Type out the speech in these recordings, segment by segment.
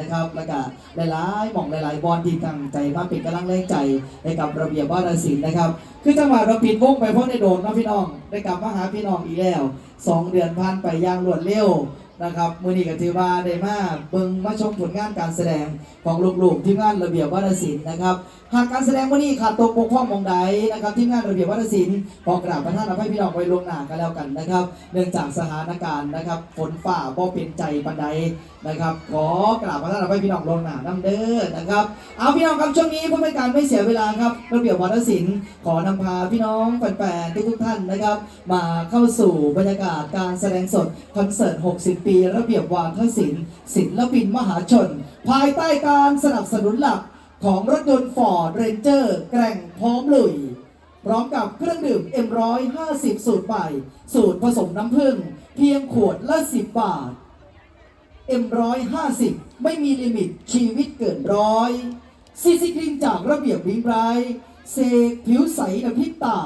นะครับแล้วก็หลายๆหม่องหลายๆบอลที่ตั้งใจมาเป็นกำลังแรงใจให้กับระเบียบวาทศิลป์นะครับ คือจังหวะเราปิดวงไปเพราะในโดนนะพี่น้องได้กลับมาหาพี่น้องอีกแล้วสองเดือนผ่านไปอย่างรวดเร็ว นะครับมือนี้ก็ถือว่าได้มาเบิ่งมาชมผลงานการแสดงของลูกๆที่งานระเบียบวาทศิลป์นะครับหากการแสดงวันนี้ขาดตกบกพร่องมองใดนะครับที่งานระเบียบวัฒนศิลป์ขอกราบประท่านอภัยพี่น้องไว้ลวงหน้ากันแล้วกันนะครับ เนื่องจากสถานการณ์นะครับฝนฝ่าบ่เป็นใจปันใดนะครับขอกราบประท่านอภัยพี่น้องลวงหน้าน้ำเด้อนะครับเอาพี่น้องครับช่วงนี้เพื่อเป็นการไม่เสียเวลาครับระเบียบวัฒนศิลป์ขอนำพาพี่น้องแฟนๆทุกๆท่านนะครับ มาเข้าสู่บรรยากาศการแสดงสดคอนเสิร์ต 60 ปีระเบียบวาทศิลป์ศิลปินมหาชน ภายใต้การสนับสนุนหลักของรถยนต์ฟอร์ดเรนเจอร์แกร่งพร้อมลุย พร้อมกับเครื่องดื่ม M150 สูตรใหม่สูตรผสมน้ำผึ้งเพียงขวดละ 10 บาท M150 ไม่มีลิมิตชีวิตเกินร้อยซีซีครีมจากระเบียบวิงไรเซกผิวใสน้ำพริกตา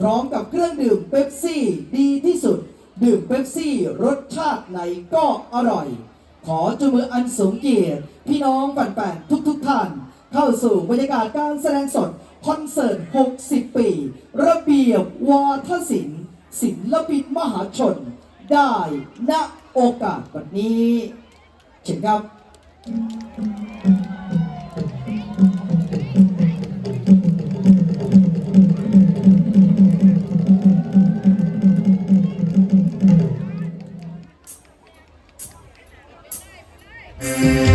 พร้อมกับเครื่องดื่มเป๊ปซี่ดีที่สุด ดื่มเป๊ปซี่รสชาติไหนก็อร่อย ขอจุมืออันสูงเกียรติ พี่น้องแฟนๆทุกๆท่าน เข้าสู่บรรยากาศการแสดงสด คอนเสิร์ต 60 ปี ระเบียบวาทศิลป์ศิลปินมหาชน ได้ณโอกาสวันนี้ เชิญครับ เ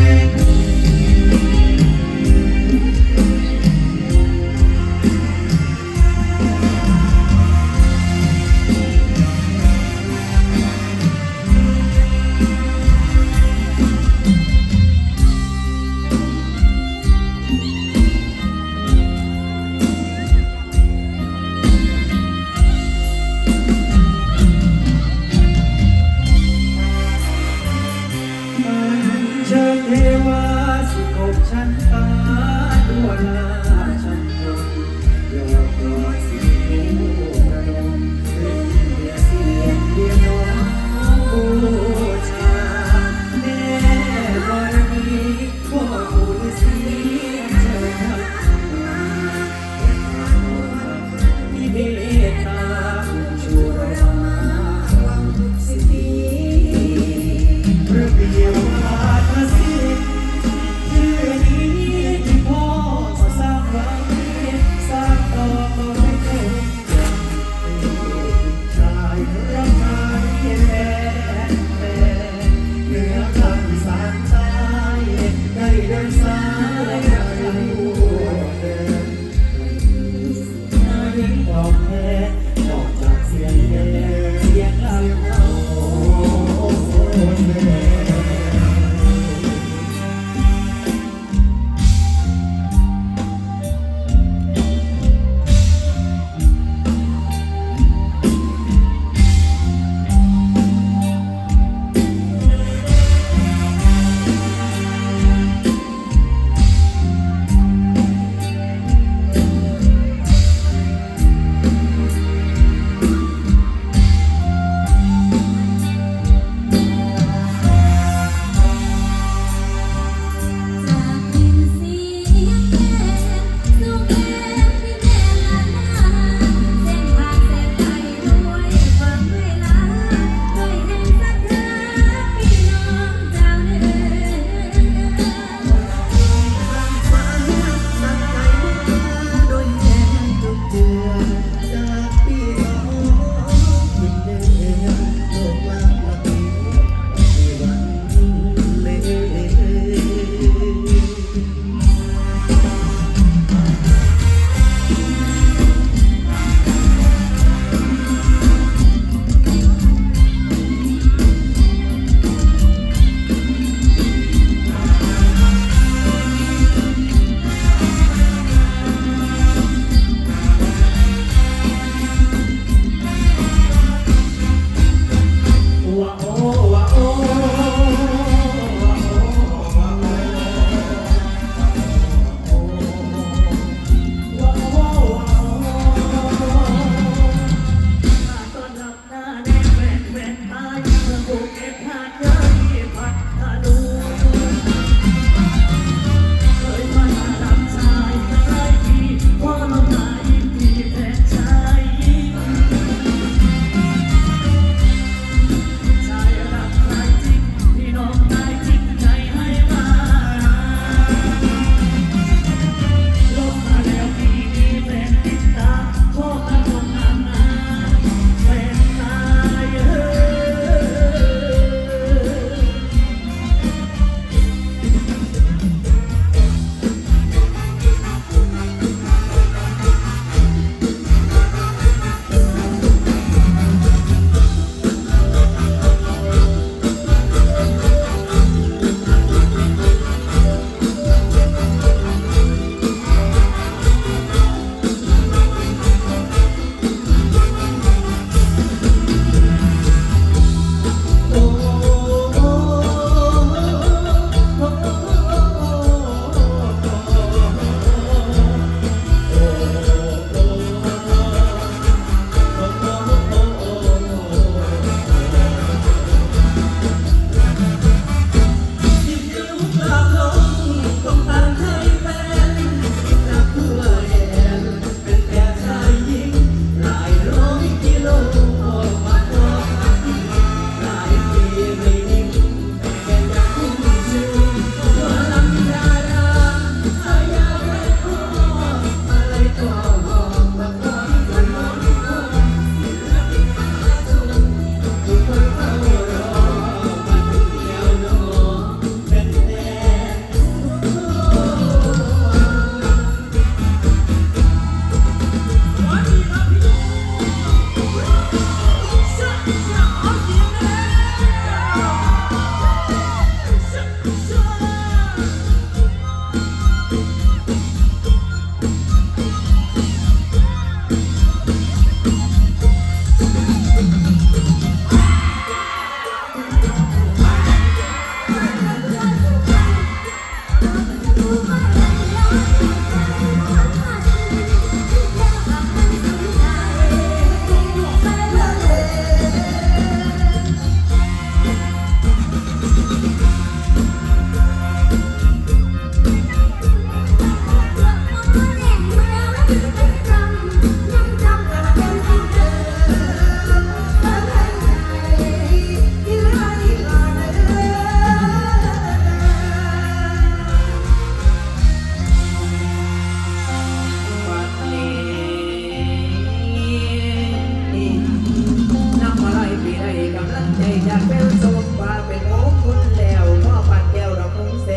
อยากเป็นสมว่าเปโอ้คุณแล้วพ่อปันแกวเราคงแส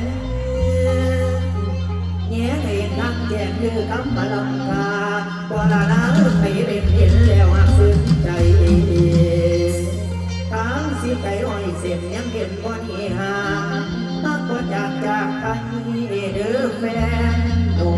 นแง่เห็นนักแจกคือคำบาลังคาบ่าลาไปเป็นเห็นแล้วซึ้งใจทางสิใจอ้อยเสียงยังเห็นบ่นี่หาตักบ่จากจากไปเด้อแฟนโอ้